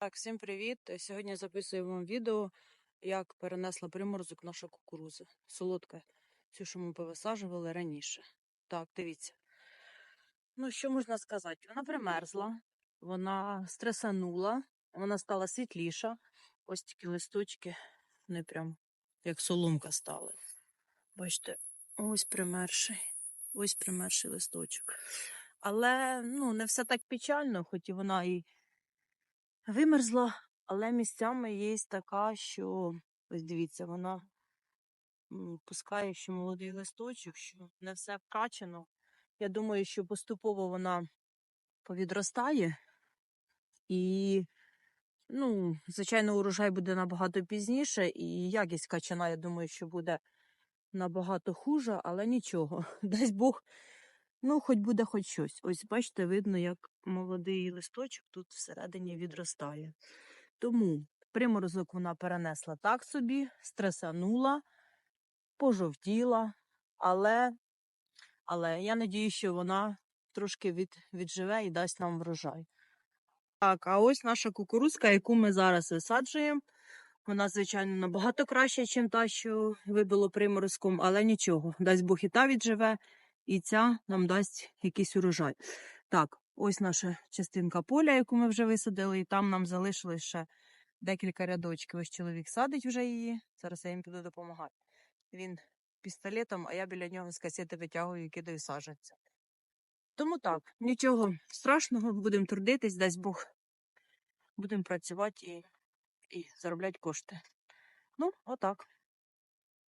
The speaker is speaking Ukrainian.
Так, всім привіт! Сьогодні записую вам відео, як перенесла приморозок наша кукуруза. Солодка, цю, що ми повисаджували раніше. Так, дивіться. Ну, що можна сказати? Вона примерзла, вона стресанула, вона стала світліша. Ось такі листочки, вони прям як соломка стали. Бачите, ось примерший, ось примерший листочок. Але ну, не все так печально, хоч і вона і вимерзла, але місцями є така, що ось дивіться, вона пускає ще молодий листочок, що не все вкачано. Я думаю, що поступово вона повідростає і, ну, звичайно, урожай буде набагато пізніше, і якість качана, я думаю, що буде набагато хуже, але нічого. Дасть Бог, ну, хоч буде хоч щось. Ось бачите, видно, як молодий листочок тут всередині відростає. Тому приморозок вона перенесла так собі, стресанула, пожовтіла, але, але я надію, що вона трошки від, відживе і дасть нам врожай. Так, а ось наша кукурузка, яку ми зараз висаджуємо. Вона, звичайно, набагато краща, ніж та, що вибило приморозком, але нічого. Дасть Бог і та відживе, і ця нам дасть якийсь урожай. Так, ось наша частинка поля, яку ми вже висадили, і там нам залишилось ще декілька рядочків. Ось чоловік садить вже її. Зараз я їм піду допомагати. Він пістолетом, а я біля нього з касети витягую і кидаю саженця. Тому так, нічого страшного, будемо трудитись, дасть Бог. Будемо працювати і, і заробляти кошти. Ну, отак.